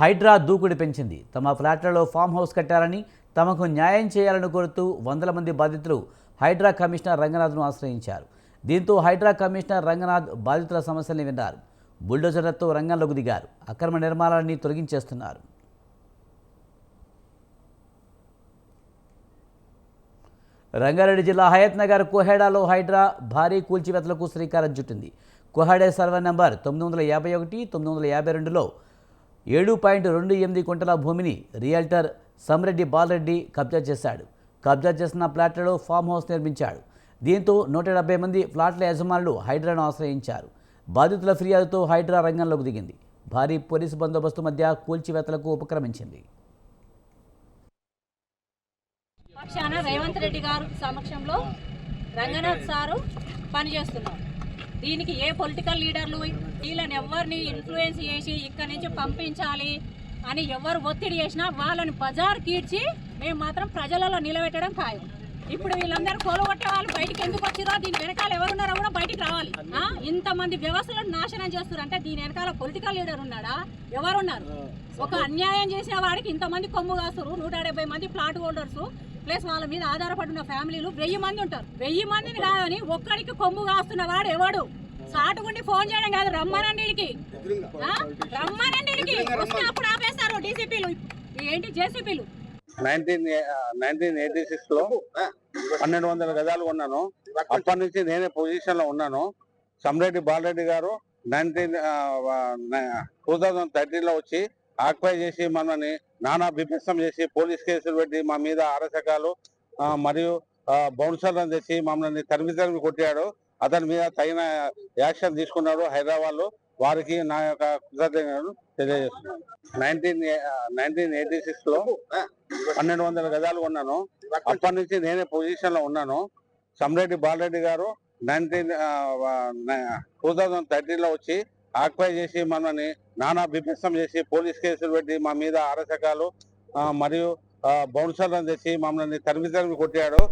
హైడ్రా దూకుడు పెంచింది. తమ ఫ్లాట్లలో ఫామ్ హౌస్ కట్టాలని తమకు న్యాయం చేయాలని కోరుతూ వందల మంది బాధితులు హైడ్రా కమిషనర్ రంగనాథ్ను ఆశ్రయించారు. దీంతో హైడ్రా కమిషనర్ రంగనాథ్ బాధితుల సమస్యల్ని విన్నారు. బుల్డోజర్లతో రంగంలోకి దిగారు. అక్రమ నిర్మాణాలన్నీ తొలగించేస్తున్నారు. రంగారెడ్డి జిల్లా హయత్ నగర్ కోహెడాలో హైడ్రా భారీ కూల్చివేతలకు శ్రీకారం చుట్టింది. కోహెడే సర్వే నెంబర్ తొమ్మిది వందల యాభై ఒకటి తొమ్మిది వందల యాభై రెండులో ఏడు పాయింట్ రెండు ఎనిమిది కుంటల భూమిని రియల్టర్ సమ్రెడ్డి బాలరెడ్డి కబ్జా చేశాడు. కబ్జా చేసిన ఫ్లాట్లలో ఫామ్ హౌస్ నిర్మించాడు. దీంతో నూట డెబ్బై మంది ఫ్లాట్ల యజమానులు హైడ్రాను ఆశ్రయించారు. బాధితుల ఫిర్యాదుతో హైడ్రా రంగంలోకి దిగింది. భారీ పోలీసు బందోబస్తు మధ్య కూల్చివేతలకు ఉపక్రమించింది. పక్షాన రేవంత్ రెడ్డి గారు సమక్షంలో రంగనాథ్ సారు పనిచేస్తున్నారు. దీనికి ఏ పొలిటికల్ లీడర్లు వీళ్ళని ఎవరిని ఇన్ఫ్లుయెన్స్ చేసి ఇక్కడి నుంచి పంపించాలి అని ఎవరు ఒత్తిడి చేసినా వాళ్ళని బజార్ కీడ్చి మేము మాత్రం ప్రజలలో నిలబెట్టడం ఖాయం. ఇప్పుడు వీళ్ళందరూ కొలగొట్టే వాళ్ళు బయటికి ఎందుకు వచ్చిరో దీని వెనకాల ఎవరున్నారో కూడా బయటికి రావాలి. ఇంతమంది వ్యవస్థలను నాశనం చేస్తున్నారు. అంటే దీని వెనకాల పొలిటికల్ లీడర్ ఉన్నాడా? ఎవరున్నారు? ఒక అన్యాయం చేసిన వాడికి ఇంతమంది కొమ్ము కాస్తారు నూట మంది ప్లాట్ హోల్డర్స్ ప్లస్ వాళ్ళ మీద ఆధారపడి ఉన్న ఫ్యామిలీలు వెయ్యి మంది ఉంటారు. వెయ్యి మందిని కాదని ఒక్కడికి కొమ్ము కాస్తున్న వాడు ఎవడు? సాటుకుండి ఫోన్ చేయడం కాదు రమ్మనండి ఈడికి. ఆ? రమ్మనండి ఈడికి. వస్తే అప్పుడు ఆపేస్తారు డీసీపీలు. ఏంటి జేసీపీలు? నైన్టీన్ నైన్టీన్ ఎయిటీ సిక్స్లో పన్నెండు వందల గజాలు కొన్నాను. అప్పటి నుంచి నేనే పొజిషన్లో ఉన్నాను. సమ్రెడ్డి బాలరెడ్డి గారు నైన్టీన్ టూ థౌజండ్ థర్టీన్లో వచ్చి ఆక్వై చేసి మనని నానా బిభత్సం చేసి పోలీస్ కేసులు పెట్టి మా మీద అరసకాలు మరియు బౌన్సర్లను తెచ్చి మమ్మల్ని తరిమి తరిమి కొట్టాడు. అతని మీద తగిన యాక్షన్ తీసుకున్నాడు హైదరాబాద్లో వారికి నా యొక్క కృతజ్ఞతలు తెలియజేస్తున్నాను. నైన్టీన్ నైన్టీన్ ఎయిటీ సిక్స్లో పన్నెండు వందల గజాలు ఉన్నాను అప్పటి నుంచి నేనే పొజిషన్లో ఉన్నాను. సమ్రెడ్డి బాలరెడ్డి గారు నైన్టీన్ టూ థౌజండ్ థర్టీన్లో వచ్చి ఆక్వై చేసి మనని నానా బిభత్సం చేసి పోలీస్ కేసులు పెట్టి మా మీద అరచకాలు ఆ, మరియు బౌన్సర్లను తెచ్చి మమ్మల్ని తరిమి తరిమి కొట్టాడు.